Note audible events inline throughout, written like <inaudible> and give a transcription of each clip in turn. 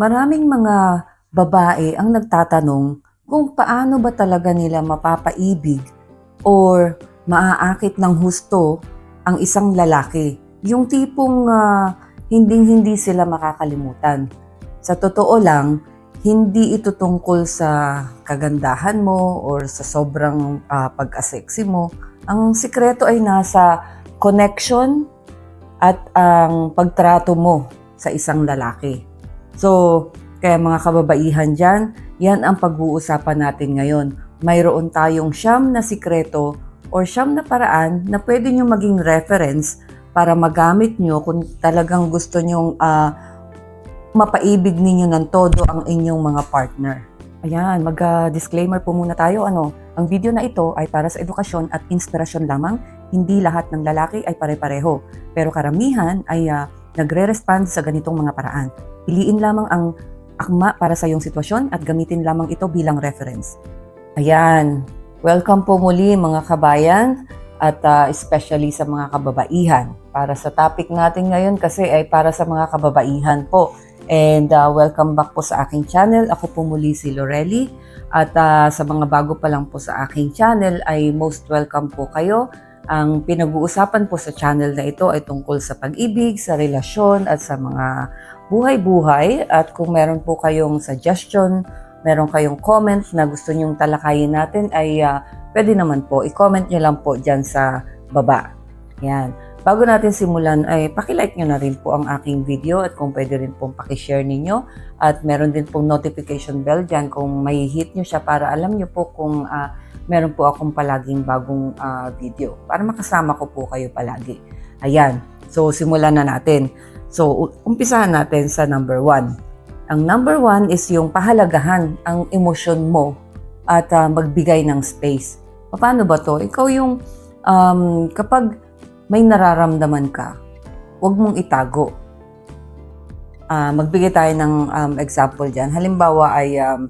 Maraming mga babae ang nagtatanong kung paano ba talaga nila mapapaibig or maaakit ng husto ang isang lalaki. Yung tipong ah, hinding-hindi sila makakalimutan. Sa totoo lang, hindi ito tungkol sa kagandahan mo or sa sobrang ah, pagka-sexy mo. Ang sikreto ay nasa connection at ang pagtrato mo sa isang lalaki. So, kaya mga kababaihan dyan, yan ang pag-uusapan natin ngayon. Mayroon tayong siyam na sikreto or siyam na paraan na pwede nyo maging reference para magamit nyo kung talagang gusto nyong ah, mapaibig ninyo ng todo ang inyong mga partner. Ayan, mag-disclaimer po muna tayo. Ano, ang video na ito ay para sa edukasyon at inspirasyon lamang. Hindi lahat ng lalaki ay pare-pareho. Pero karamihan ay ah, nagre-respond sa ganitong mga paraan. Piliin lamang ang akma para sa iyong sitwasyon at gamitin lamang ito bilang reference. Ayan, welcome po muli mga kabayan at ah, especially sa mga kababaihan. Para sa topic natin ngayon kasi ay para sa mga kababaihan po. And ah, welcome back po sa aking channel. Ako po muli si Lorelli. At ah, sa mga bago pa lang po sa aking channel ay most welcome po kayo. Ang pinag-uusapan po sa channel na ito ay tungkol sa pag-ibig, sa relasyon at sa mga buhay-buhay. At kung meron po kayong suggestion, meron kayong comment na gusto nyong talakayin natin ay ah, pwede naman po, i-comment nyo lang po dyan sa baba. Yan. Bago natin simulan ay pakilike nyo na rin po ang aking video at kung pwede rin pong pakishare ninyo at meron din pong notification bell dyan kung may hit nyo siya para alam nyo po kung ah, meron po akong palaging bagong ah, video para makasama ko po kayo palagi. Ayan. So simulan na natin. So umpisahan natin sa number one. Ang number one is yung pahalagahan ang emosyon mo at ah, magbigay ng space. Paano ba to? Ikaw yung um, kapag may nararamdaman ka, huwag mong itago. Ah, magbigay tayo ng um, example dyan. Halimbawa ay um,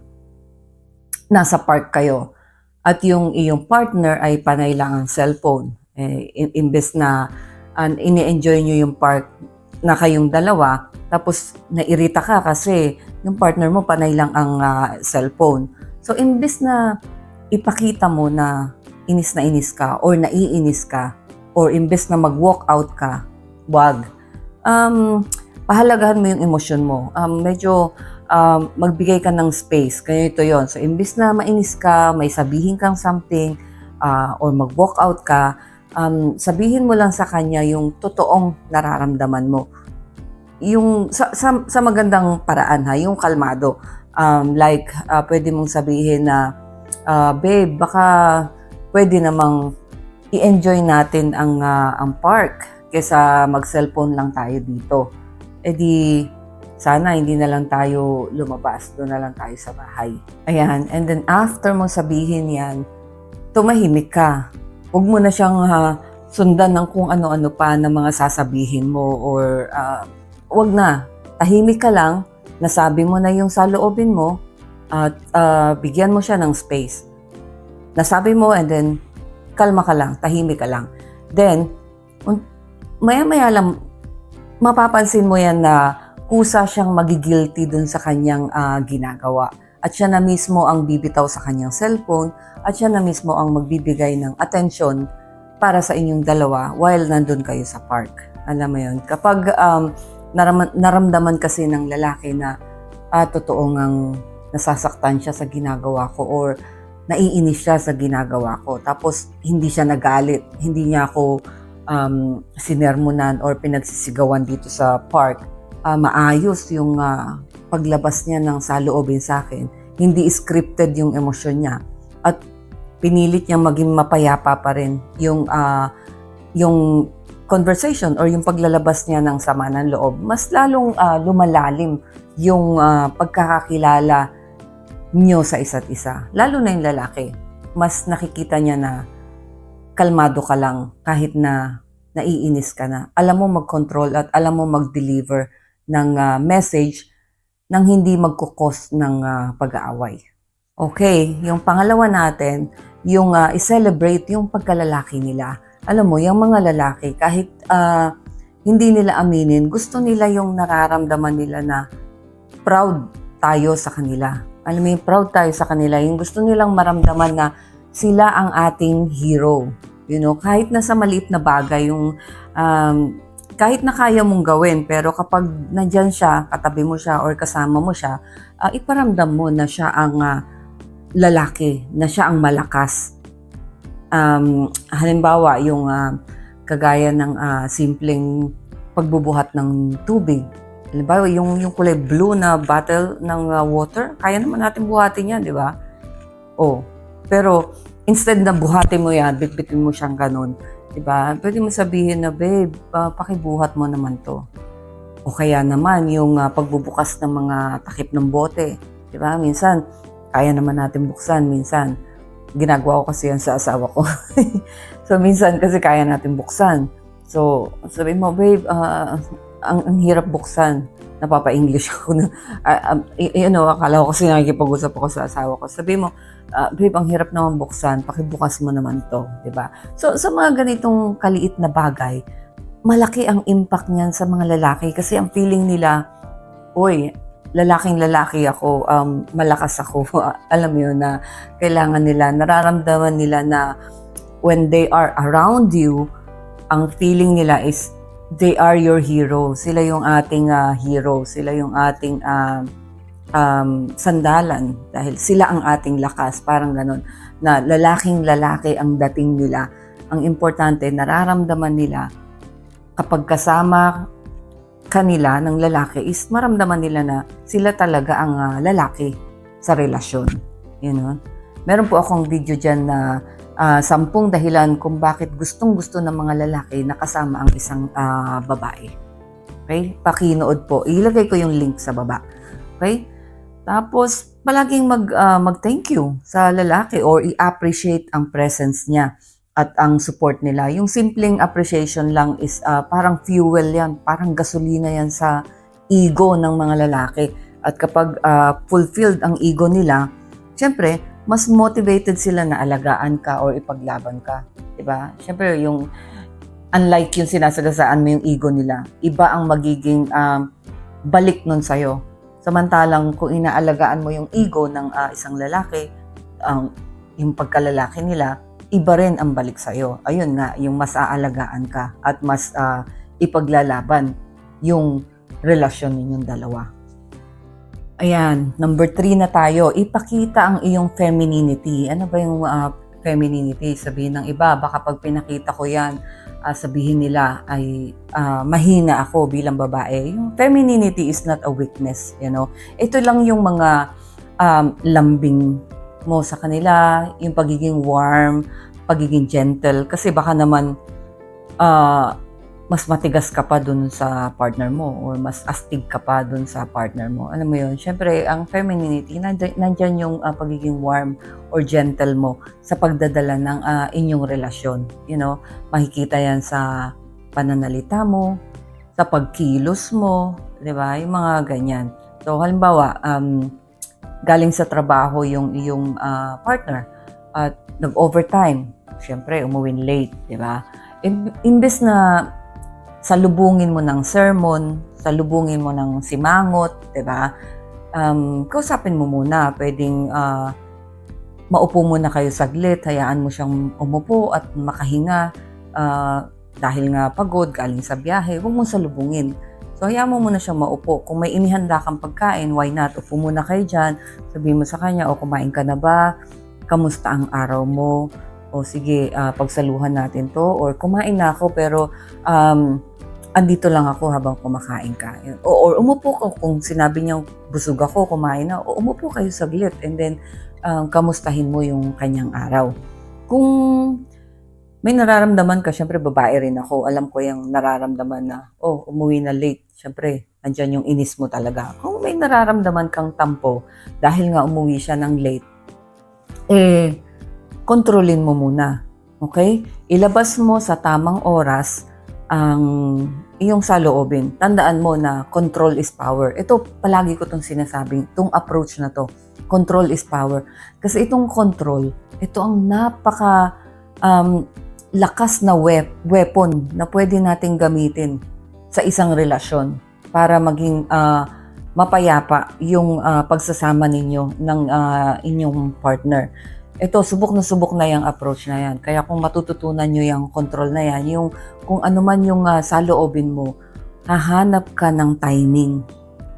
nasa park kayo at yung iyong partner ay panay lang ang cellphone. Eh, imbes na an ini-enjoy nyo yung park na kayong dalawa, tapos nairita ka kasi yung partner mo panay lang ang ah, cellphone. So, imbes na ipakita mo na inis na inis ka or naiinis ka or imbes na mag-walk out ka, wag. Um, pahalagahan mo yung emosyon mo. Um, medyo um, magbigay ka ng space. Kaya ito yon So, imbes na mainis ka, may sabihin kang something, ah, or mag-walk out ka, um, sabihin mo lang sa kanya yung totoong nararamdaman mo. Yung sa, sa, sa magandang paraan ha, yung kalmado. Um, like, ah, pwede mong sabihin na, ah, babe, baka pwede namang i-enjoy natin ang, ah, ang park kesa mag-cellphone lang tayo dito. E di, sana hindi na lang tayo lumabas, doon na lang tayo sa bahay. Ayan, and then after mo sabihin yan, tumahimik ka. Huwag mo na siyang ah, sundan ng kung ano-ano pa na mga sasabihin mo or ah, wag na. Tahimik ka lang, nasabi mo na yung saloobin mo at ah, bigyan mo siya ng space. Nasabi mo and then kalma ka lang, tahimik ka lang. Then, maya-maya lang, mapapansin mo yan na kusa siyang magigilty dun sa kanyang ah, ginagawa. At siya na mismo ang bibitaw sa kanyang cellphone at siya na mismo ang magbibigay ng atensyon para sa inyong dalawa while nandun kayo sa park. Alam mo yun? Kapag um, naram- naramdaman kasi ng lalaki na ah, totoo ngang nasasaktan siya sa ginagawa ko or naiinis siya sa ginagawa ko. Tapos hindi siya nagalit, hindi niya ako um, sinermonan or pinagsisigawan dito sa park. Ah, maayos yung ah, paglabas niya ng saloobin sa akin. Hindi scripted yung emosyon niya. At pinilit niya maging mapayapa pa rin yung ah, yung conversation or yung paglalabas niya ng sama ng loob. Mas lalong ah, lumalalim yung ah, pagkakakilala niyo sa isa't isa. Lalo na yung lalaki. Mas nakikita niya na kalmado ka lang kahit na naiinis ka na. Alam mo mag-control at alam mo mag-deliver ng ah, message nang hindi magkukos ng ah, pag-aaway. Okay, yung pangalawa natin, yung ah, i-celebrate yung pagkalalaki nila. Alam mo, yung mga lalaki, kahit ah, hindi nila aminin, gusto nila yung nararamdaman nila na proud tayo sa kanila. Alam mo yung proud tayo sa kanila, yung gusto nilang maramdaman na sila ang ating hero. You know, kahit na sa maliit na bagay, yung um, kahit na kaya mong gawin, pero kapag nandyan siya, katabi mo siya or kasama mo siya, ah, iparamdam mo na siya ang ah, lalaki, na siya ang malakas. Um, halimbawa, yung ah, kagaya ng ah, simpleng pagbubuhat ng tubig. Halimbawa, yung, yung kulay blue na bottle ng ah, water, kaya naman natin buhatin yan, di ba? Oh, pero instead na buhatin mo yan, bitbitin mo siyang ganun, di ba? Pwede mo sabihin na, babe, ah, pakibuhat mo naman to. O kaya naman, yung ah, pagbubukas ng mga takip ng bote, di ba? Minsan, kaya naman natin buksan, minsan, ginagawa ko kasi yan sa asawa ko. <laughs> so, minsan kasi kaya natin buksan. So, sabi mo, babe, ah, ang, ang hirap buksan. Napapa-English <laughs> ako na, um, y- you know, akala ko kasi nakikipag-usap ako sa asawa ko. Sabi mo, ah, babe, ang hirap naman buksan, pakibukas mo naman to, di ba? So, sa mga ganitong kaliit na bagay, malaki ang impact niyan sa mga lalaki kasi ang feeling nila, oy, lalaking lalaki ako, um, malakas ako. <laughs> Alam mo yun na kailangan nila, nararamdaman nila na when they are around you, ang feeling nila is they are your hero. Sila yung ating ah, hero. Sila yung ating ah, um, sandalan dahil sila ang ating lakas. Parang ganun. Na lalaking lalaki ang dating nila. Ang importante, nararamdaman nila kapag kasama kanila ng lalaki is maramdaman nila na sila talaga ang ah, lalaki sa relasyon. You know? Meron po akong video dyan na ah, sampung dahilan kung bakit gustong-gusto ng mga lalaki na kasama ang isang ah, babae. Okay? Pakinood po. Ilagay ko yung link sa baba. Okay? Tapos, palaging mag, ah, mag-thank you sa lalaki or i-appreciate ang presence niya at ang support nila. Yung simpleng appreciation lang is ah, parang fuel yan, parang gasolina yan sa ego ng mga lalaki. At kapag ah, fulfilled ang ego nila, syempre, mas motivated sila na alagaan ka or ipaglaban ka. 'Di ba? Syempre, yung unlike yung sinasagasaan mo yung ego nila, iba ang magiging um, balik nun sa'yo. Samantalang kung inaalagaan mo yung ego ng ah, isang lalaki, ang yung pagkalalaki nila, iba rin ang balik sa'yo. Ayun nga, yung mas aalagaan ka at mas ah, ipaglalaban yung relasyon ninyong dalawa. Ayan, number three na tayo. Ipakita ang iyong femininity. Ano ba yung ah, femininity? Sabihin ng iba, baka pag pinakita ko yan, ah, sabihin nila ay ah, mahina ako bilang babae. Yung femininity is not a weakness, you know. Ito lang yung mga um, lambing mo sa kanila, yung pagiging warm, pagiging gentle. Kasi baka naman ah, mas matigas ka pa dun sa partner mo or mas astig ka pa dun sa partner mo. Alam mo yun, syempre, ang femininity, nandyan, nandyan yung ah, pagiging warm or gentle mo sa pagdadala ng ah, inyong relasyon. You know, makikita yan sa pananalita mo, sa pagkilos mo, di ba? Yung mga ganyan. So, halimbawa, um, galing sa trabaho yung iyong ah, partner at nag-overtime, syempre, umuwin late, di ba? Im- imbes na salubungin mo ng sermon, salubungin mo ng simangot, 'di ba? Um, kausapin mo muna, pwedeng ah, maupo muna kayo saglit, hayaan mo siyang umupo at makahinga ah, dahil nga pagod, galing sa biyahe, huwag mong salubungin. So, hayaan mo muna siyang maupo. Kung may inihanda kang pagkain, why not? Upo muna kayo dyan. Sabihin mo sa kanya, o kumain ka na ba? Kamusta ang araw mo? O sige, ah, pagsaluhan natin to. Or kumain na ako pero um, andito lang ako habang kumakain ka. O, or umupo ka kung sinabi niya busog ako, kumain na, o umupo kayo saglit and then um, kamustahin mo yung kanyang araw. Kung may nararamdaman ka, syempre babae rin ako, alam ko yung nararamdaman na, oh, umuwi na late. Syempre, andyan yung inis mo talaga. Kung may nararamdaman kang tampo dahil nga umuwi siya ng late, eh, kontrolin mo muna. Okay? Ilabas mo sa tamang oras ang iyong saloobin. Tandaan mo na control is power. Ito, palagi ko itong sinasabing, itong approach na to. Control is power. Kasi itong control, ito ang napaka um, lakas na wep- weapon na pwede nating gamitin sa isang relasyon para maging ah, mapayapa yung ah, pagsasama ninyo ng ah, inyong partner. Ito, subok na subok na yung approach na yan. Kaya kung matututunan nyo yung control na yan, yung kung ano man yung ah, saloobin mo, hahanap ka ng timing.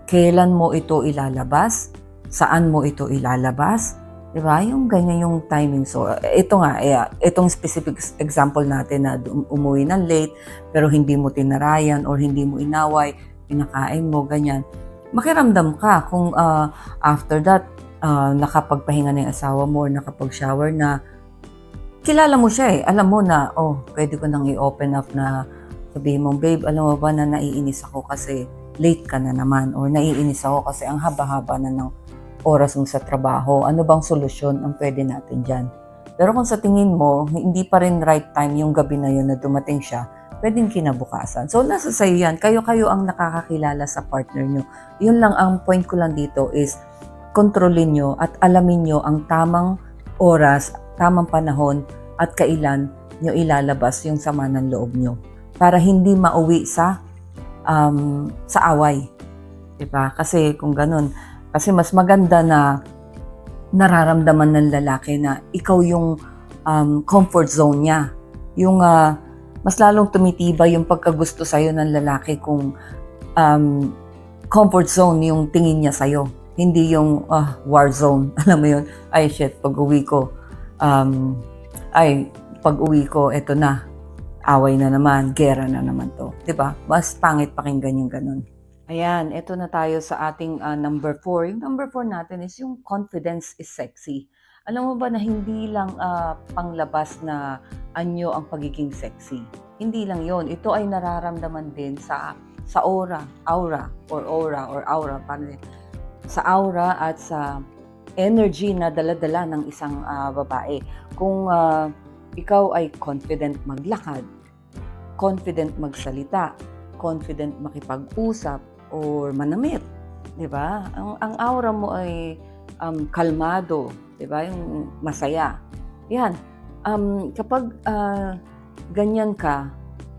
Kailan mo ito ilalabas? Saan mo ito ilalabas? 'Di ba? Yung ganyan yung timing. So, ito nga, eh, itong specific example natin na umuwi ng late, pero hindi mo tinarayan or hindi mo inaway, pinakain mo, ganyan. Makiramdam ka kung ah, after that, ah, nakapagpahinga na yung asawa mo or nakapag-shower na, kilala mo siya eh. Alam mo na, oh, pwede ko nang i-open up na sabihin mo, babe, alam mo ba na naiinis ako kasi late ka na naman or naiinis ako kasi ang haba-haba na ng oras mo sa trabaho. Ano bang solusyon ang pwede natin dyan? Pero kung sa tingin mo, hindi pa rin right time yung gabi na yun na dumating siya, pwedeng kinabukasan. So, nasa sa'yo yan. Kayo-kayo ang nakakakilala sa partner nyo. Yun lang ang point ko lang dito is kontrolin nyo at alamin nyo ang tamang oras, tamang panahon at kailan nyo ilalabas yung sama ng loob nyo para hindi mauwi sa um, sa away. 'Di ba? Kasi kung ganun, kasi mas maganda na nararamdaman ng lalaki na ikaw yung um, comfort zone niya. Yung ah, mas lalong tumitibay yung pagkagusto sa'yo ng lalaki kung um, comfort zone yung tingin niya sa'yo. Hindi yung ah, war zone. <laughs> Alam mo yun? Ay, shit, pag uwi ko, um, ay, pag uwi ko, eto na, away na naman, gera na naman to. ba? Mas pangit pakinggan yung ganun. Ayan, eto na tayo sa ating ah, number four. Yung number four natin is yung confidence is sexy. Alam mo ba na hindi lang ah, panglabas na anyo ang pagiging sexy. Hindi lang yon. Ito ay nararamdaman din sa sa aura, aura, or aura, or aura, paano? Sa aura at sa energy na daladala ng isang ah, babae. Kung ah, ikaw ay confident maglakad, confident magsalita, confident makipag-usap, or manamit. 'di ba? Ang, ang aura mo ay um, kalmado, 'di ba? Yung masaya. Yan. Um, kapag ah, ganyan ka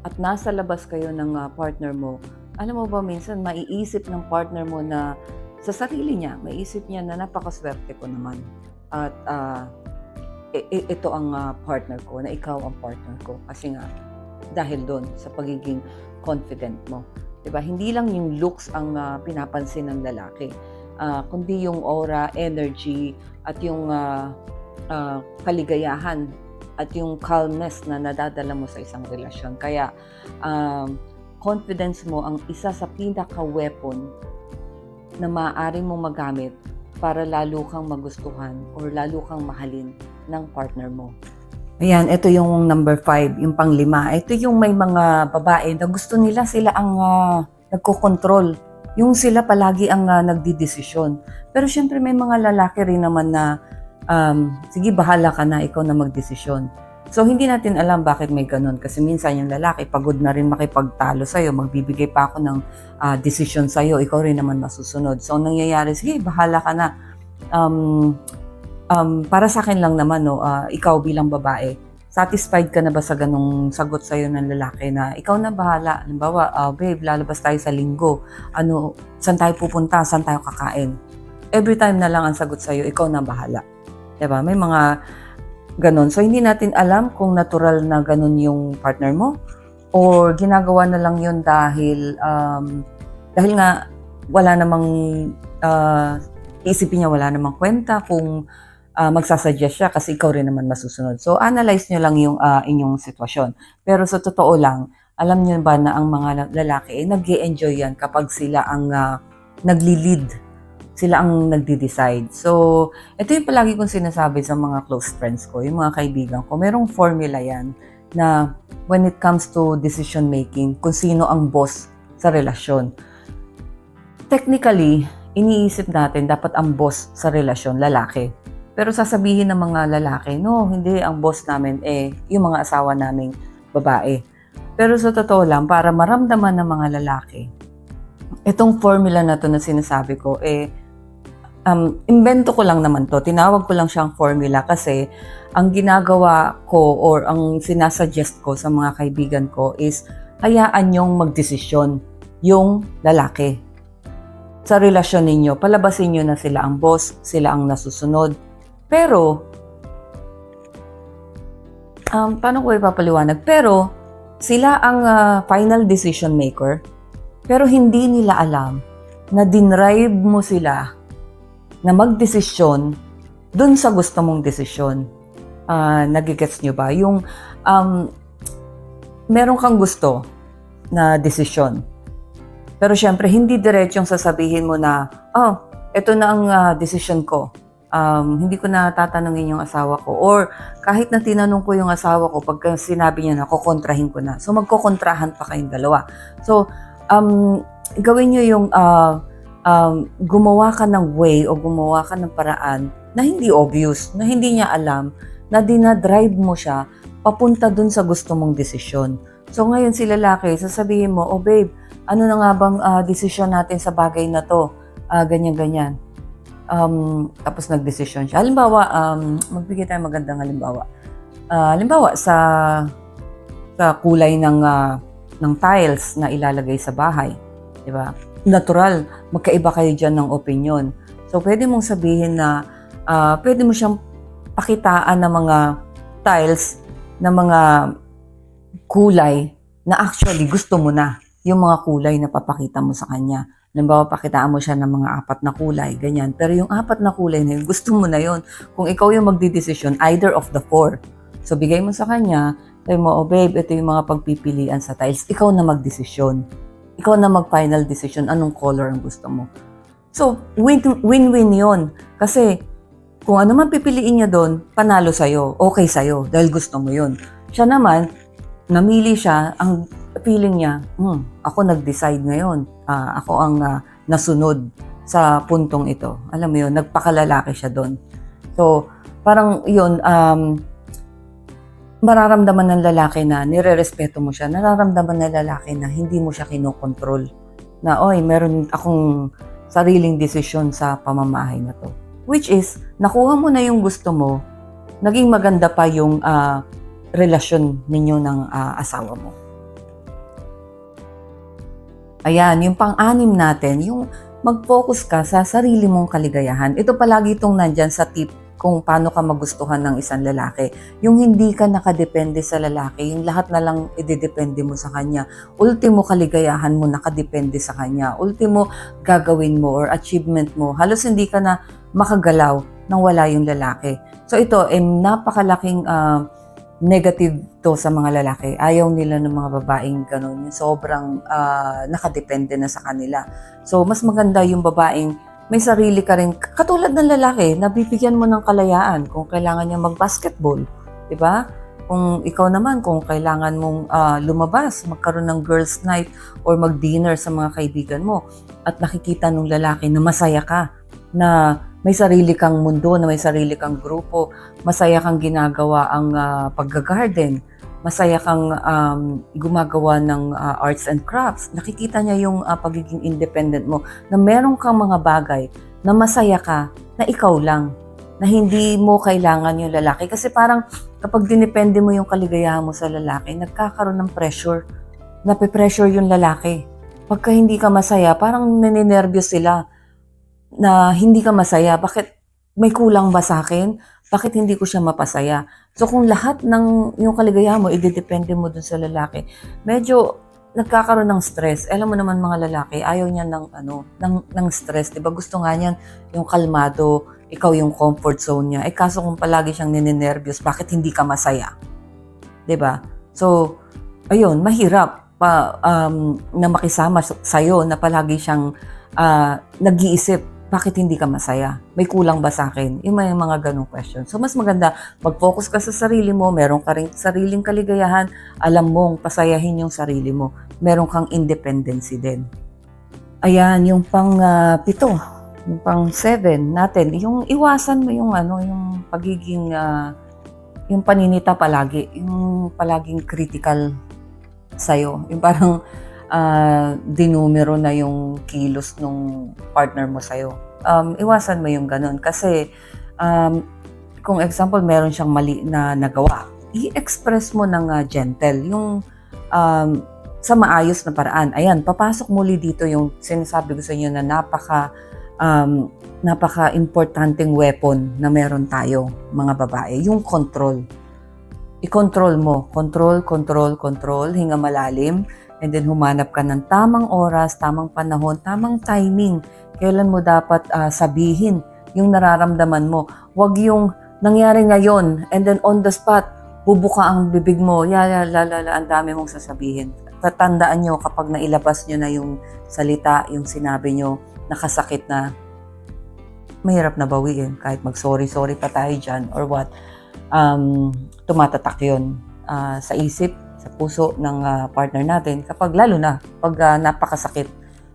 at nasa labas kayo ng ah, partner mo, alam mo ba minsan maiisip ng partner mo na sa sarili niya, maiisip niya na napakaswerte ko naman. At i- ito ang ah, partner ko, na ikaw ang partner ko. Kasi nga, dahil doon sa pagiging confident mo. 'Di ba? Hindi lang yung looks ang ah, pinapansin ng lalaki, ah, kundi yung aura, energy, at yung ah, ah, kaligayahan at yung calmness na nadadala mo sa isang relasyon. Kaya um, confidence mo ang isa sa pinaka-weapon na maaari mong magamit para lalo kang magustuhan or lalo kang mahalin ng partner mo. Ayan, ito yung number five, yung panglima. Ito yung may mga babae na gusto nila sila ang ah, nagkokontrol. Yung sila palagi ang uh, nagdidesisyon. Pero syempre may mga lalaki rin naman na, um, sige bahala ka na, ikaw na magdesisyon. So hindi natin alam bakit may ganun. Kasi minsan yung lalaki pagod na rin makipagtalo sa'yo, magbibigay pa ako ng uh, desisyon sa'yo, ikaw rin naman masusunod. So ang nangyayari, sige bahala ka na. Um, um, para sa akin lang naman, no, ah, ikaw bilang babae, satisfied ka na ba sa ganong sagot sa'yo ng lalaki na ikaw na bahala? Halimbawa, ah, babe, lalabas tayo sa linggo. Ano, saan tayo pupunta? Saan tayo kakain? Every time na lang ang sagot sa'yo, ikaw na bahala. 'Di ba? May mga ganon. So, hindi natin alam kung natural na ganon yung partner mo or ginagawa na lang yun dahil um, dahil nga wala namang ah, isipin niya wala namang kwenta kung uh, magsasuggest siya kasi ikaw rin naman masusunod. So, analyze nyo lang yung ah, inyong sitwasyon. Pero sa totoo lang, alam nyo ba na ang mga lalaki, eh, nag enjoy yan kapag sila ang ah, nagli-lead. Sila ang nagdi-decide. So, ito yung palagi kong sinasabi sa mga close friends ko, yung mga kaibigan ko. Merong formula yan na when it comes to decision making, kung sino ang boss sa relasyon. Technically, iniisip natin dapat ang boss sa relasyon, lalaki. Pero sasabihin ng mga lalaki, no, hindi ang boss namin eh, yung mga asawa naming babae. Pero sa totoo lang, para maramdaman ng mga lalaki, itong formula na to na sinasabi ko, eh, um, invento ko lang naman to. Tinawag ko lang siyang formula kasi ang ginagawa ko or ang sinasuggest ko sa mga kaibigan ko is hayaan yung magdesisyon yung lalaki. sa relasyon ninyo. Palabasin nyo na sila ang boss, sila ang nasusunod. Pero, um, paano ko ipapaliwanag? Pero, sila ang ah, final decision maker. Pero hindi nila alam na dinrive mo sila na magdesisyon dun sa gusto mong desisyon. Ah, nagigets nyo ba? Yung um, meron kang gusto na desisyon. Pero syempre, hindi diretsong sasabihin mo na, oh, ito na ang ah, desisyon ko. Um, hindi ko na tatanungin yung asawa ko. Or kahit na tinanong ko yung asawa ko, pag sinabi niya na, kukontrahin ko na. So magkokontrahan pa kayong dalawa. So, um, gawin nyo yung ah, um, gumawa ka ng way o gumawa ka ng paraan na hindi obvious, na hindi niya alam, na dinadrive mo siya papunta dun sa gusto mong desisyon. So ngayon si lalaki, sasabihin mo, oh babe, ano na nga bang ah, desisyon natin sa bagay na to? Ah, ganyan-ganyan. Um, tapos nagdesisyon siya. Halimbawa, um, magbigay tayo magandang halimbawa. Ah, halimbawa, sa sa kulay ng ah, ng tiles na ilalagay sa bahay. Di ba? Natural, magkaiba kayo dyan ng opinion. So, pwede mong sabihin na ah, pwede mo siyang pakitaan ng mga tiles na mga kulay na actually gusto mo na yung mga kulay na papakita mo sa kanya. Halimbawa, pakitaan mo siya ng mga apat na kulay, ganyan. Pero yung apat na kulay na yun, gusto mo na yun. Kung ikaw yung magdidesisyon, either of the four. So, bigay mo sa kanya, sabi mo, oh babe, ito yung mga pagpipilian sa tiles. Ikaw na magdesisyon. Ikaw na mag-final decision anong color ang gusto mo. So, win- win-win yun. Kasi, kung ano man pipiliin niya doon, panalo sa'yo, okay sa'yo, dahil gusto mo yun. Siya naman, namili siya, ang feeling niya, hmm, ako nag-decide ngayon. Ah, ako ang ah, nasunod sa puntong ito. Alam mo yun, nagpakalalaki siya doon. So, parang yun, um, mararamdaman ng lalaki na nire-respeto mo siya. Nararamdaman ng lalaki na hindi mo siya kinokontrol. Na, oy, meron akong sariling desisyon sa pamamahay na to. Which is, nakuha mo na yung gusto mo, naging maganda pa yung ah, relasyon ninyo ng ah, asawa mo. Ayan, yung pang-anim natin, yung mag-focus ka sa sarili mong kaligayahan. Ito palagi itong nandyan sa tip kung paano ka magustuhan ng isang lalaki. Yung hindi ka nakadepende sa lalaki, yung lahat na lang ididepende mo sa kanya. Ultimo kaligayahan mo nakadepende sa kanya. Ultimo gagawin mo or achievement mo. Halos hindi ka na makagalaw nang wala yung lalaki. So ito, eh, napakalaking ah, negative to sa mga lalaki. Ayaw nila ng mga babaeng ganun. Sobrang ah, nakadepende na sa kanila. So, mas maganda yung babaeng may sarili ka rin. Katulad ng lalaki, nabibigyan mo ng kalayaan kung kailangan niya mag-basketball. Di ba? Kung ikaw naman, kung kailangan mong ah, lumabas, magkaroon ng girls' night or mag-dinner sa mga kaibigan mo at nakikita ng lalaki na masaya ka, na may sarili kang mundo, na may sarili kang grupo, masaya kang ginagawa ang ah, pagga-garden, masaya kang um, gumagawa ng ah, arts and crafts. Nakikita niya yung ah, pagiging independent mo, na meron kang mga bagay na masaya ka, na ikaw lang, na hindi mo kailangan yung lalaki. Kasi parang kapag dinepende mo yung kaligayahan mo sa lalaki, nagkakaroon ng pressure. Nape-pressure yung lalaki. Pagka hindi ka masaya, parang nininervyos sila na hindi ka masaya. Bakit may kulang ba sa akin? Bakit hindi ko siya mapasaya? So kung lahat ng yung kaligayahan mo, ididepende mo dun sa lalaki, medyo nagkakaroon ng stress. Alam mo naman mga lalaki, ayaw niya ng ano, ng, ng stress, 'di ba? Gusto nga niyan yung kalmado, ikaw yung comfort zone niya. Eh kaso kung palagi siyang ninenervyos, bakit hindi ka masaya? 'Di ba? So, ayun, mahirap pa um, na makisama sa iyo na palagi siyang ah, nag-iisip bakit hindi ka masaya? May kulang ba sa akin? Yung may mga ganong questions. So, mas maganda, mag-focus ka sa sarili mo, meron ka rin sariling kaligayahan, alam mong pasayahin yung sarili mo, meron kang independency din. Ayan, yung pang ah, pito, yung pang seven natin, yung iwasan mo yung ano, yung pagiging, ah, yung paninita palagi, yung palaging critical sa'yo. Yung parang, ah, dinumero na yung kilos nung partner mo sa'yo. Um, iwasan mo yung ganun. Kasi, um, kung example, meron siyang mali na nagawa, i-express mo ng ah, gentle. Yung, um, sa maayos na paraan. Ayan, papasok muli dito yung sinasabi ko sa inyo na napaka um, napaka-importanting weapon na meron tayo, mga babae, yung control. I-control mo. Control, control, control, hinga malalim, and then humanap ka ng tamang oras, tamang panahon, tamang timing. Kailan mo dapat ah, sabihin yung nararamdaman mo. Huwag yung nangyari ngayon, and then on the spot, bubuka ang bibig mo, ya, ya, la, la, la, ang dami mong sasabihin. Tatandaan nyo kapag nailabas nyo na yung salita, yung sinabi nyo, nakasakit na, mahirap na bawiin. Kahit mag-sorry-sorry pa tayo dyan or what, um, tumatatak yun ah, sa isip, sa puso ng ah, partner natin kapag lalo na pag ah, napakasakit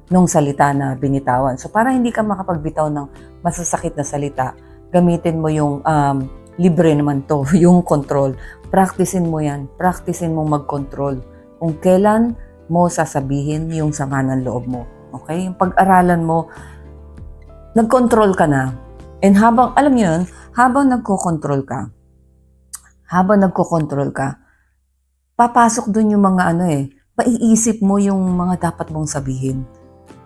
nung salita na binitawan. So para hindi ka makapagbitaw ng masasakit na salita, gamitin mo yung um, libre naman to, <laughs> yung control. Practicein mo yan. Practicein mo mag-control. Kung kailan mo sasabihin yung sama ng loob mo. Okay? Yung pag-aralan mo, nag-control ka na. And habang, alam niyo yun, habang nagko-control ka, habang nagko-control ka, papasok dun yung mga ano eh, paiisip mo yung mga dapat mong sabihin.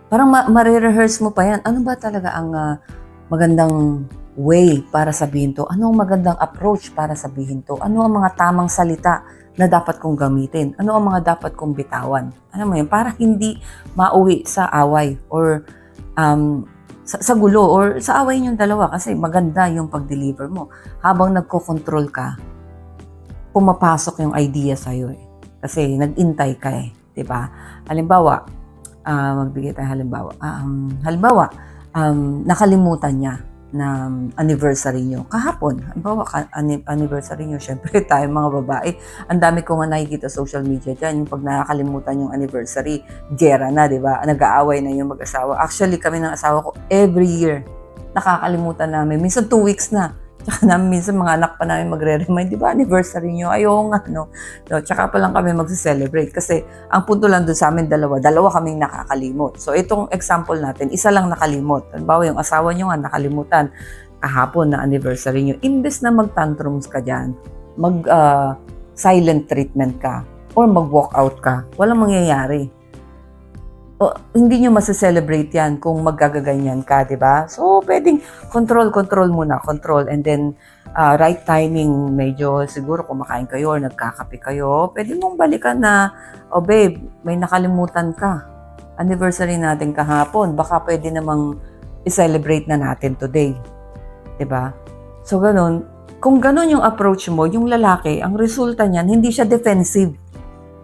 Parang ma- marirehearse mo pa yan. Ano ba talaga ang ah, magandang way para sabihin to? Ano ang magandang approach para sabihin to? Ano ang mga tamang salita na dapat kong gamitin? Ano ang mga dapat kong bitawan? Ano mo yun? Para hindi mauwi sa away or um, sa, sa gulo or sa away yung dalawa kasi maganda yung pag-deliver mo. Habang nagko-control ka, pumapasok yung idea sa'yo eh. Kasi nag-intay ka eh. 'di ba? Halimbawa, ah, magbigay tayo halimbawa. Um, halimbawa, um, nakalimutan niya na anniversary niyo kahapon. Halimbawa, anniversary niyo, syempre <laughs> tayo mga babae, ang dami ko nga nakikita social media dyan, yung pag nakakalimutan yung anniversary, gera na, di ba? Nag-aaway na yung mag-asawa. Actually, kami ng asawa ko, every year, nakakalimutan namin. Minsan two weeks na. Tsaka namin, minsan mga anak pa namin magre-remind, di ba, anniversary nyo? Ayaw nga, no? So, tsaka pa lang kami mag-celebrate. Kasi, ang punto lang doon sa amin, dalawa. Dalawa kaming nakakalimot. So, itong example natin, isa lang nakalimot. Halimbawa, yung asawa nyo nga nakalimutan kahapon na anniversary nyo. Imbes na mag-tantrums ka dyan, mag-silent treatment ka, or mag-walk out ka, walang mangyayari o, hindi nyo masaselebrate yan kung magagaganyan ka, di ba? So, pwedeng control, control muna, control. And then, ah, right timing, medyo siguro kumakain kayo or nagkakape kayo, pwede mong balikan na, oh babe, may nakalimutan ka. Anniversary natin kahapon, baka pwede namang i-celebrate na natin today. Di ba? So, ganun. Kung ganun yung approach mo, yung lalaki, ang resulta niyan, hindi siya defensive.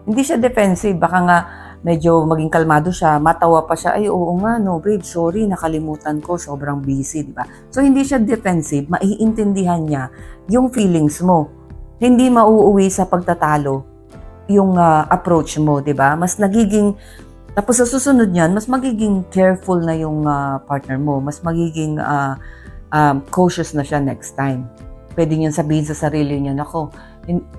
Hindi siya defensive. Baka nga, medyo maging kalmado siya, matawa pa siya, ay oo nga no babe, sorry nakalimutan ko, sobrang busy, di ba? So hindi siya defensive, maiintindihan niya yung feelings mo. Hindi mauuwi sa pagtatalo yung ah, approach mo, di ba? Mas nagiging tapos sa susunod niyan, mas magiging careful na yung ah, partner mo, mas magiging ah, um, cautious na siya next time. Pwede niyang sabihin sa sarili niya, nako,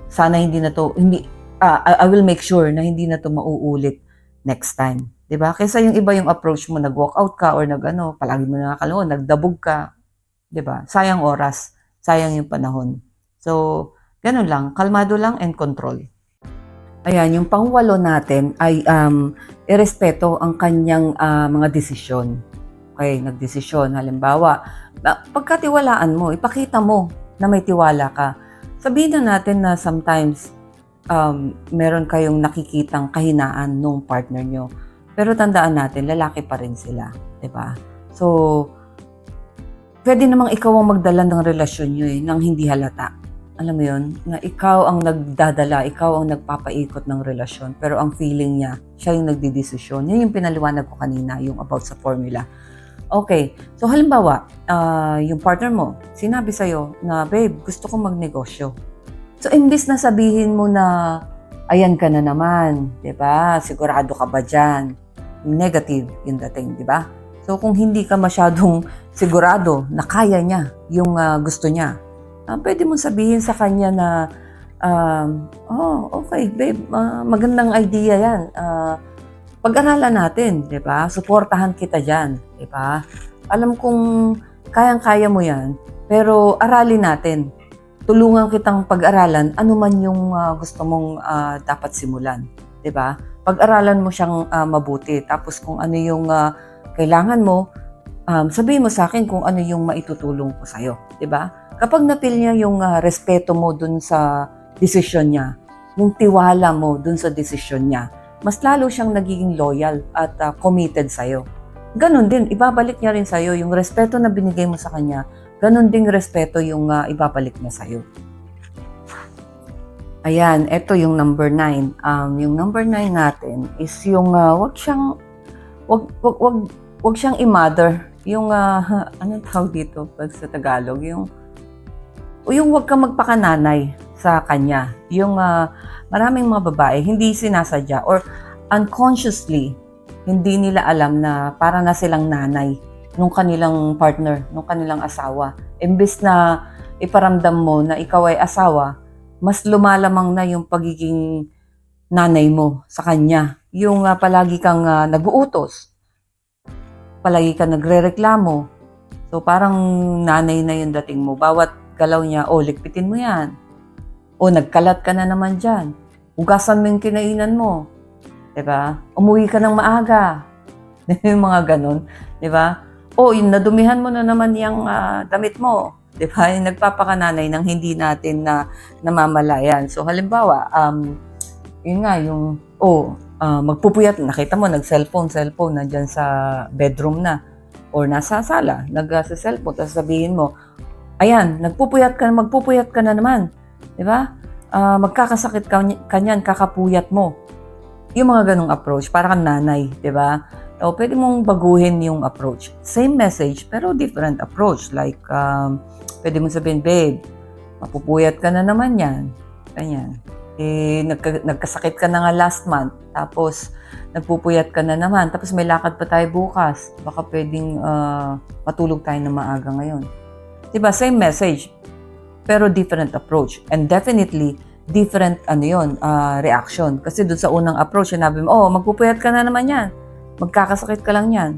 sana hindi na to, hindi, ah, I, I will make sure na hindi na to mauulit next time. 'Di ba? Kaysa yung iba yung approach mo, nag-walk ka or nag-ano, palagi mo nakakalimutan, nagdabog ka. 'Di ba? Sayang oras, sayang yung panahon. So, ganun lang, kalmado lang and control. Ayan, yung pangwalo natin ay um, irespeto ang kanyang ah, mga desisyon. Okay, nagdesisyon. Halimbawa, pagkatiwalaan mo, ipakita mo na may tiwala ka. Sabihin na natin na sometimes um, meron kayong nakikitang kahinaan nung partner nyo. Pero tandaan natin, lalaki pa rin sila. ba? So, pwede namang ikaw ang magdala ng relasyon nyo eh, nang hindi halata. Alam mo yun? Na ikaw ang nagdadala, ikaw ang nagpapaikot ng relasyon. Pero ang feeling niya, siya yung nagdidesisyon. Yan yung pinaliwanag ko kanina, yung about sa formula. Okay, so halimbawa, ah, yung partner mo, sinabi sa'yo na, babe, gusto ko magnegosyo. So, imbis na sabihin mo na, ayan ka na naman, di ba? Sigurado ka ba dyan? Negative yung dating, di ba? So, kung hindi ka masyadong sigurado na kaya niya yung ah, gusto niya, ah, pwede mong sabihin sa kanya na, um, oh, okay, babe, ah, magandang idea yan. Ah, pag-aralan natin, di ba? Suportahan kita dyan, di ba? Alam kong kayang-kaya mo yan, pero aralin natin. Tulungan kitang pag-aralan ano man yung ah, gusto mong ah, dapat simulan, di ba? pag-aralan mo siyang ah, mabuti. Tapos kung ano yung ah, kailangan mo, um, sabihin mo sa akin kung ano yung maitutulong ko sa'yo. 'di ba? Kapag napil niya yung ah, respeto mo dun sa desisyon niya, yung tiwala mo dun sa desisyon niya, mas lalo siyang nagiging loyal at ah, committed sa'yo. Ganon din, ibabalik niya rin sa'yo yung respeto na binigay mo sa kanya, ganon ding respeto yung ah, ibabalik niya sa'yo. Ayan, ito yung number 9. Um, yung number 9 natin is yung ah, wag siyang wag wag wag, wag siyang i-mother. Yung ah, <laughs> anong tawag dito pag sa Tagalog, yung yung wag kang magpakananay sa kanya. Yung ah, maraming mga babae hindi sinasadya or unconsciously hindi nila alam na para na silang nanay nung kanilang partner, nung kanilang asawa. Imbes na iparamdam mo na ikaw ay asawa, mas lumalamang na yung pagiging nanay mo sa kanya. Yung ah, palagi kang ah, nag-uutos, palagi kang nagre-reklamo. So parang nanay na yung dating mo. Bawat galaw niya, oh, ligpitin mo yan. O nagkalat ka na naman dyan. Ugasan mo yung kinainan mo. ba? Umuwi ka ng maaga. <laughs> yung mga ganun. ba? O yung nadumihan mo na naman yung ah, damit mo. 'Di ba? Yung nagpapakananay ng hindi natin na namamalayan. So halimbawa, um, yun nga, yung, oh, ah, magpupuyat, nakita mo, nag-cellphone, cellphone, nandyan sa bedroom na. Or nasa sala, nag ah, sa cellphone, tapos sabihin mo, ayan, nagpupuyat ka, magpupuyat ka na naman. Di ba? Ah, magkakasakit ka, kanyan, kakapuyat mo. Yung mga ganong approach, para kang nanay, di ba? O pwede mong baguhin yung approach. Same message, pero different approach. Like, um, pwede mong sabihin, babe, mapupuyat ka na naman yan. Ganyan. Eh, nagka, nagkasakit ka na nga last month, tapos nagpupuyat ka na naman, tapos may lakad pa tayo bukas. Baka pwedeng ah, matulog tayo na maaga ngayon. Diba? Same message, pero different approach. And definitely, different ano yun, ah, reaction. Kasi doon sa unang approach, sinabi mo, oh, magpupuyat ka na naman yan. Magkakasakit ka lang yan.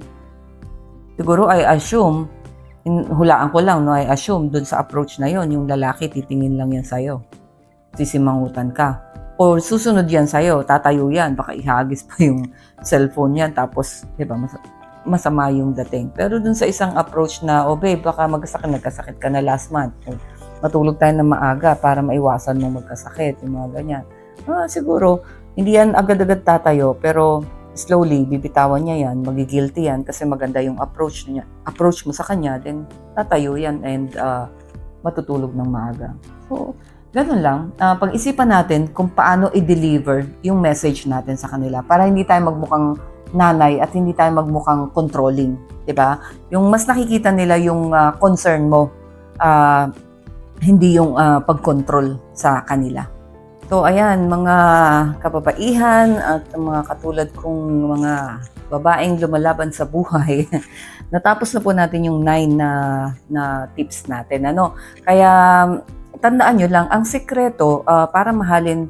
Siguro, I assume, in, hulaan ko lang, no, I assume, doon sa approach na yon yung lalaki, titingin lang yan sa'yo. Sisimangutan ka. Or susunod yan sa'yo, tatayo yan, baka ihagis pa yung <laughs> cellphone yan, tapos, di ba, mas, masama yung dating. Pero dun sa isang approach na, oh babe, baka magkasakit, nagkasakit ka na last month. O, matulog tayo ng maaga para maiwasan mo magkasakit, yung mga ganyan. Ah, siguro, hindi yan agad-agad tatayo, pero slowly, bibitawan niya yan, magigilty yan kasi maganda yung approach niya. Approach mo sa kanya, then tatayo yan and ah, matutulog ng maaga. So, ganun lang. Ah, pag-isipan natin kung paano i-deliver yung message natin sa kanila para hindi tayo magmukhang nanay at hindi tayo magmukhang controlling, ba? Yung mas nakikita nila yung ah, concern mo, ah, hindi yung ah, pag-control sa kanila. So ayan, mga kapapaihan at mga katulad kong mga babaeng lumalaban sa buhay. <laughs> Natapos na po natin yung nine na, na tips natin. Ano? Kaya tandaan nyo lang, ang sekreto ah, para mahalin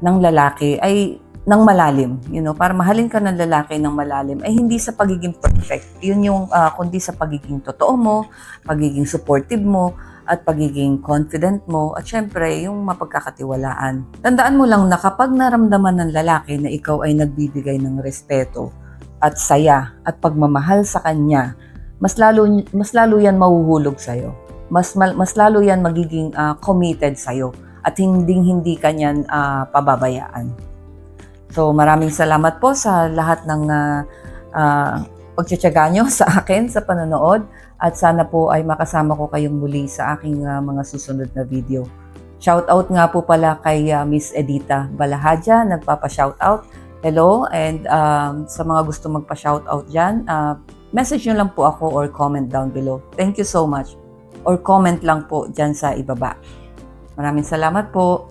ng lalaki ay ng malalim, you know, para mahalin ka ng lalaki ng malalim ay hindi sa pagiging perfect. Yun yung ah, kundi sa pagiging totoo mo, pagiging supportive mo, at pagiging confident mo, at syempre, yung mapagkakatiwalaan. Tandaan mo lang na kapag naramdaman ng lalaki na ikaw ay nagbibigay ng respeto at saya at pagmamahal sa kanya, mas lalo, mas lalo yan mahuhulog sa'yo. Mas, mas lalo yan magiging ah, committed sa'yo at hindi hindi kanyan ah, pababayaan. So maraming salamat po sa lahat ng uh, uh, pagtsatsaga nyo <laughs> sa akin sa panonood at sana po ay makasama ko kayong muli sa aking uh, mga susunod na video. Shout out nga po pala kay uh, Miss Edita Balahadja, nagpapa-shout out. Hello and um, sa mga gusto magpa-shout out dyan, uh, message nyo lang po ako or comment down below. Thank you so much. Or comment lang po dyan sa ibaba. Maraming salamat po.